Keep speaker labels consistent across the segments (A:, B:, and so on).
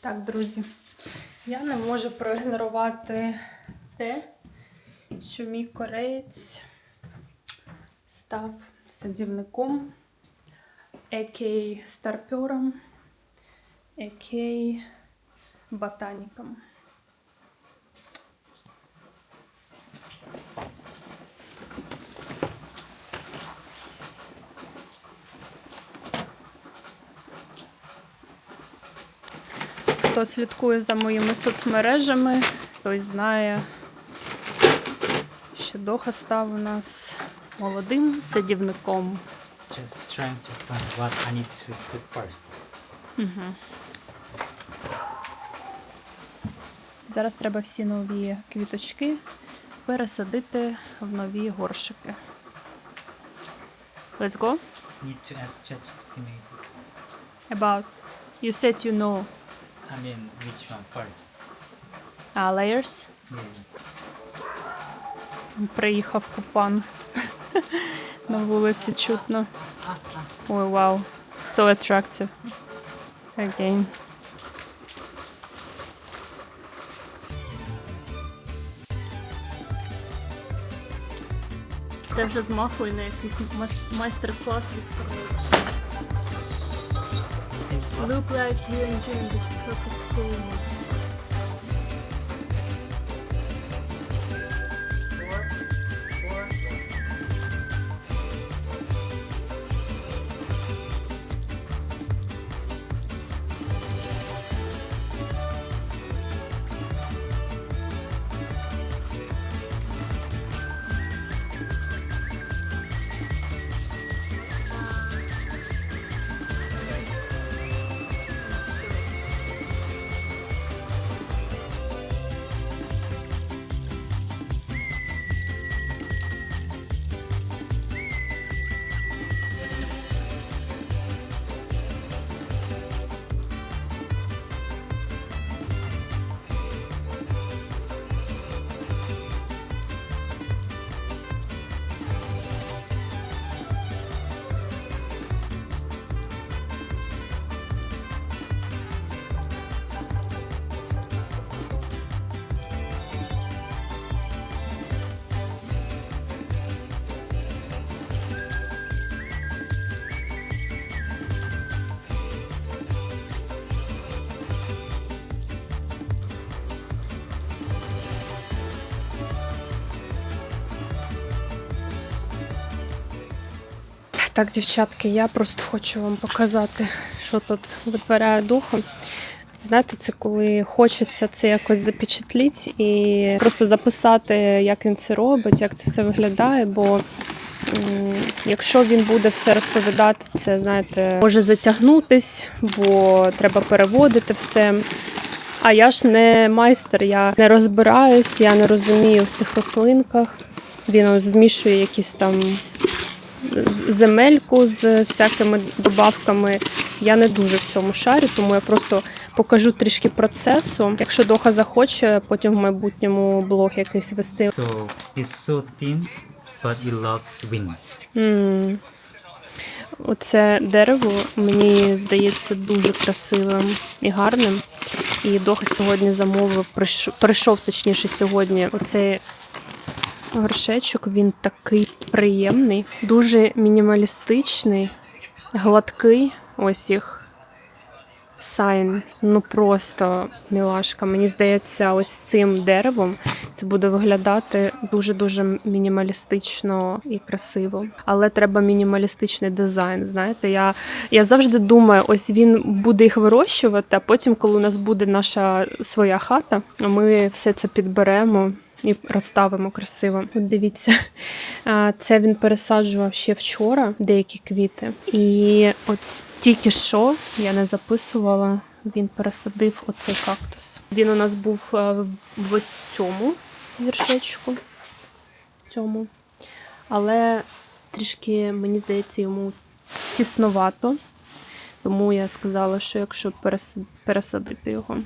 A: Так, друзі, я не можу проігнорувати те, що мій кореєць став садівником, екей старпером, екей ботаніком. Хто слідкує за моїми соцмережами, той знає, що Доха став у нас молодим садівником.
B: Just trying to find what I need to put first.
A: Угу. Зараз треба всі нові квіточки пересадити в нові горшики. Let's go.
B: Need to ask ChatGPT maybe.
A: About you said you know
B: I mean, which one first?
A: uh, layers. Приїхав купан. На вулиці чутно. Ой, вау. So attractive. Again. Це вже змахує на якийсь майстер-клас від Фройда.
B: Seems what?
A: Look like you enjoying Так, дівчатки, я просто хочу вам показати, що тут витворяє духом. Знаєте, це коли хочеться це якось запечатліти і просто записати, як він це робить, як це все виглядає. Бо якщо він буде все розповідати, це знаєте, може затягнутись, бо треба переводити все. А я ж не майстер, я не розбираюсь, я не розумію в цих рослинках. Він змішує якісь там земельку з всякими добавками. Я не дуже в цьому шарі, тому я просто покажу трішки процесу. Якщо Доха захоче, потім в майбутньому блог якийсь вести.
B: So it's so thin, but it loves wind.
A: М. Оце дерево мені здається дуже красивим і гарним. І Доха сьогодні замовив, прийшов, прийшов точніше сьогодні. Оцей горшечок, він такий приємний, дуже мінімалістичний, гладкий. Ось їх сайн. Ну просто мілашка. Мені здається, ось цим деревом це буде виглядати дуже-дуже мінімалістично і красиво. Але треба мінімалістичний дизайн. Знаєте, я, я завжди думаю, ось він буде їх вирощувати, а потім, коли у нас буде наша своя хата, ми все це підберемо. І розставимо красиво. От дивіться, це він пересаджував ще вчора деякі квіти. І от тільки що я не записувала, він пересадив оцей кактус. Він у нас був е, в ось цьому віршечку. Цьому. Але трішки, мені здається, йому тісновато. Тому я сказала, що якщо пересадити його,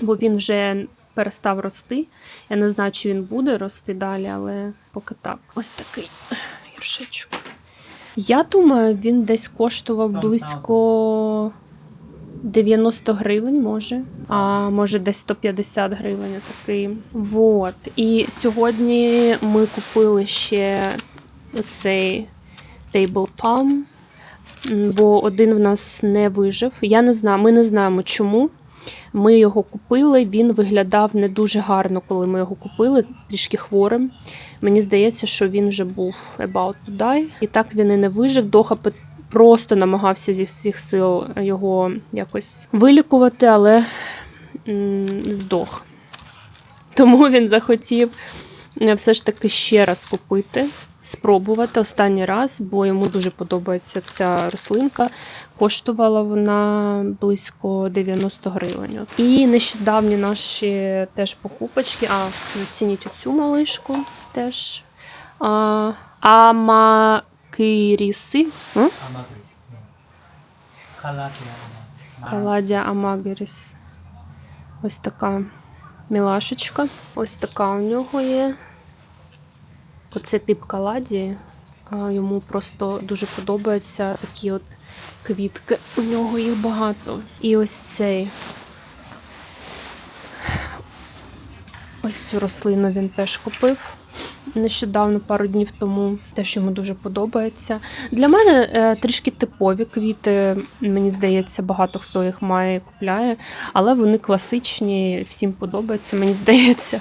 A: бо він вже перестав рости. Я не знаю, чи він буде рости далі, але поки так. Ось такий гіршичок. Я думаю, він десь коштував близько 90 гривень, може, а може десь 150 гривень такий. Вот. І сьогодні ми купили ще оцей Table Palm, бо один в нас не вижив. Я не знаю, ми не знаємо чому. Ми його купили, він виглядав не дуже гарно, коли ми його купили, трішки хворим. Мені здається, що він вже був about to die. І так він і не вижив. Доха просто намагався зі всіх сил його якось вилікувати, але здох. Тому він захотів е, все ж таки ще раз купити, спробувати останній раз, бо йому дуже подобається ця рослинка. Коштувала вона близько 90 гривень. І нещодавні наші теж покупочки. А, оцініть оцю малишку теж. А, амакиріси. Каладія Амагеріс. Ось така мілашечка. Ось така у нього є. Оце тип каладії. Йому просто дуже подобаються такі от квітки. У нього їх багато. І ось цей. Ось цю рослину він теж купив. Нещодавно, пару днів тому, теж йому дуже подобається. Для мене е, трішки типові квіти. Мені здається, багато хто їх має і купляє, але вони класичні, всім подобаються, мені здається.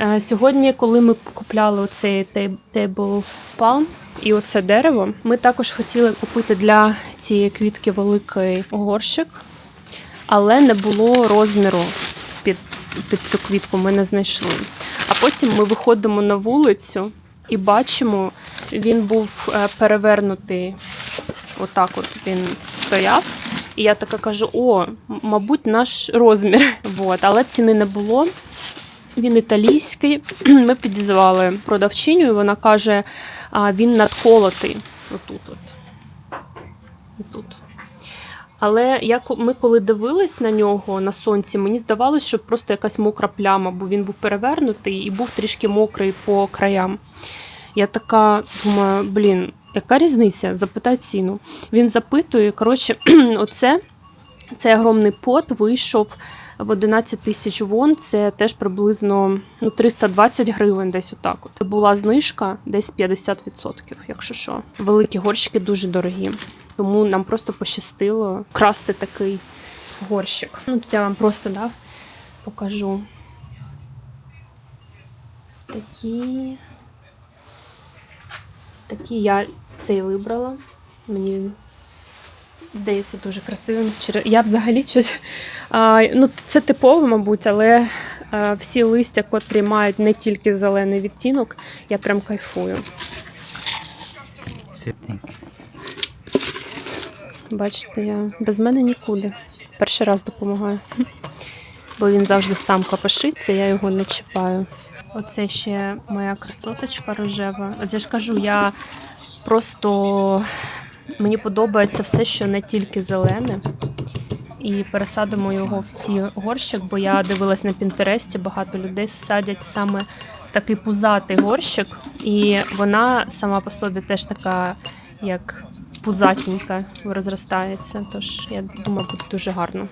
A: Е, Сьогодні, коли ми купляли оцей Table Palm і оце дерево, ми також хотіли купити для цієї квітки великий горщик, але не було розміру під, під цю квітку, ми не знайшли. А потім ми виходимо на вулицю і бачимо, він був е, перевернутий. Отак от він стояв. І я така кажу: о, мабуть, наш розмір. Вот. Але ціни не було. Він італійський. Ми підізвали продавчиню, і вона каже, він надколотий. Отут от. Отут. Але як ми коли дивились на нього на сонці, мені здавалося, що просто якась мокра пляма, бо він був перевернутий і був трішки мокрий по краям. Я така думаю, блін, яка різниця? Запитай ціну. Він запитує, коротше, оце цей огромний пот вийшов в 11 тисяч вон. Це теж приблизно ну, 320 гривень, десь отак. От була знижка десь 50%, якщо що. Великі горщики дуже дорогі. Тому нам просто пощастило красти такий горщик. Ну, тут я вам просто дав, покажу. Ось такі. Ось такі я цей вибрала. Мені здається дуже красивим. Я взагалі щось. Ну, це типово, мабуть, але всі листя, котрі мають не тільки зелений відтінок, я прям кайфую. Бачите, я без мене нікуди. Перший раз допомагаю. Бо він завжди сам капошиться, я його не чіпаю. Оце ще моя красоточка рожева. От я ж кажу, я просто мені подобається все, що не тільки зелене. І пересадимо його в ці горщик, бо я дивилась на Пінтересті, багато людей садять саме такий пузатий горщик, і вона сама по собі теж така, як пузатенька, розростається. Тож я думаю, буде дуже гарно.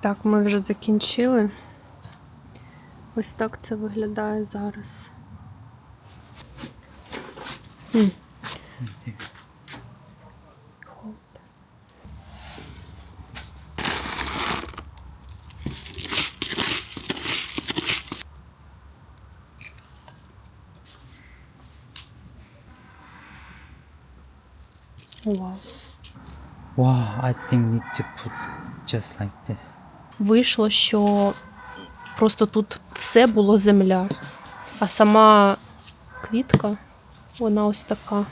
A: Так, ми вже закінчили. Ось так це виглядає зараз. Вау.
B: Wow, I think need to put just like this.
A: Вийшло, що просто тут все було земля, а сама квітка, вона ось така.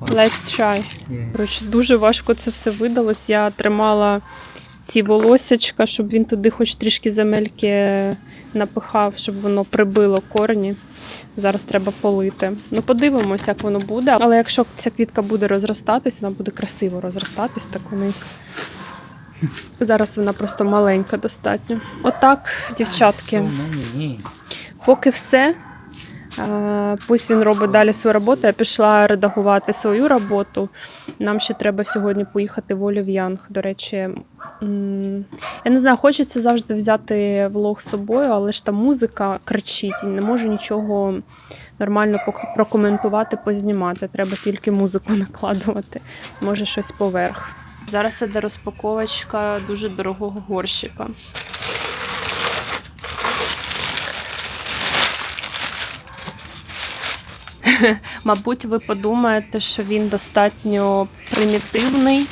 A: Let's try. Коротше, дуже важко це все видалось. Я тримала ці волосячка, щоб він туди хоч трішки земельки напихав, щоб воно прибило корені. Зараз треба полити. Ну, подивимось, як воно буде. Але якщо ця квітка буде розростатись, вона буде красиво розростатись, так вниз. Зараз вона просто маленька достатньо. Отак, дівчатки. Поки все. Е, Пусть він робить далі свою роботу. Я пішла редагувати свою роботу. Нам ще треба сьогодні поїхати в Олів'янг. До речі, я не знаю, хочеться завжди взяти влог з собою, але ж там музика кричить, і не можу нічого нормально прокоментувати, познімати. Треба тільки музику накладувати. Може, щось поверх. Зараз іде розпаковочка дуже дорогого горщика. Мабуть, ви подумаєте, що він достатньо примітивний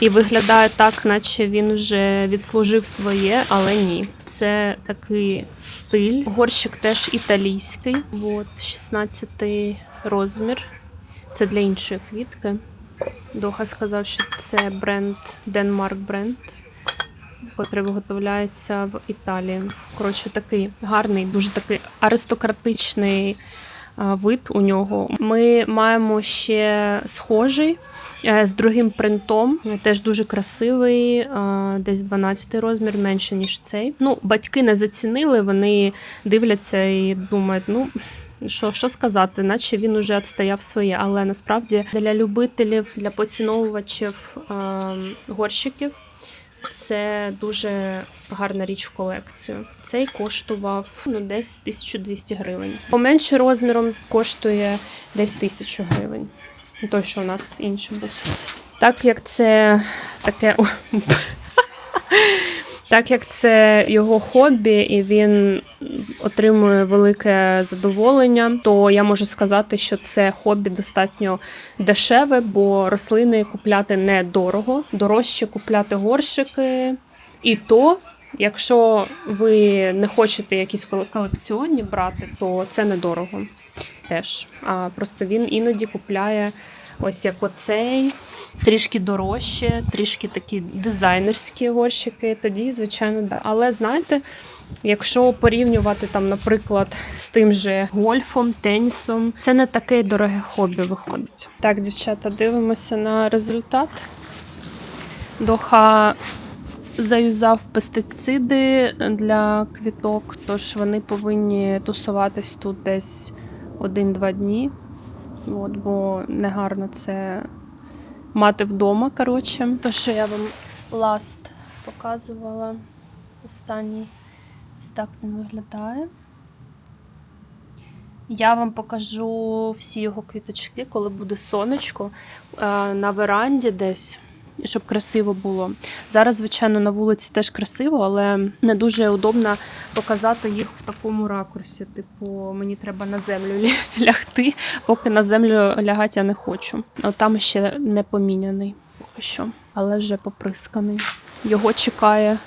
A: і виглядає так, наче він вже відслужив своє, але ні. Це такий стиль. Горщик теж італійський. От, 16 розмір. Це для іншої квітки. Доха сказав, що це бренд Denmark бренд, котрий виготовляється в Італії. Коротше, такий гарний, дуже такий аристократичний вид у нього. Ми маємо ще схожий е, з другим принтом, теж дуже красивий, десь 12 розмір, менше ніж цей. Ну, батьки не зацінили, вони дивляться і думають, ну. Що, що сказати, наче він уже відстояв своє, але насправді для любителів, для поціновувачів е, горщиків це дуже гарна річ в колекцію. Цей коштував ну, десь 1200 гривень. Поменше розміром коштує десь 1000 гривень. Той, що у нас інший був. Так як це таке. Так як це його хобі, і він отримує велике задоволення, то я можу сказати, що це хобі достатньо дешеве, бо рослини купляти недорого. Дорожче купляти горщики. І то, якщо ви не хочете якісь коле- колекціонні брати, то це недорого теж. А просто він іноді купляє ось як оцей. Трішки дорожче, трішки такі дизайнерські горщики, тоді, звичайно, да. Але знаєте, якщо порівнювати там, наприклад, з тим же гольфом, тенісом, це не таке дороге хобі виходить. Так, дівчата, дивимося на результат. Доха заюзав пестициди для квіток, тож вони повинні тусуватись тут десь один-два дні. От, бо негарно це мати вдома, коротше. То, що я вам ласт показувала останній. Ось так він виглядає. Я вам покажу всі його квіточки, коли буде сонечко е, на веранді десь, щоб красиво було. Зараз, звичайно, на вулиці теж красиво, але не дуже удобно показати їх в такому ракурсі. Типу, мені треба на землю лягти, поки на землю лягати я не хочу. От там ще не поміняний поки що, але вже поприсканий. Його чекає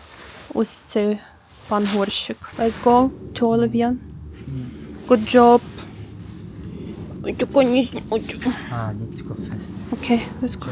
A: ось цей пан горщик. Let's go to Olivia. Good job. Ой, тільки не зні- ой, тільки-
B: Ah, need to go.
A: Окей, let's go.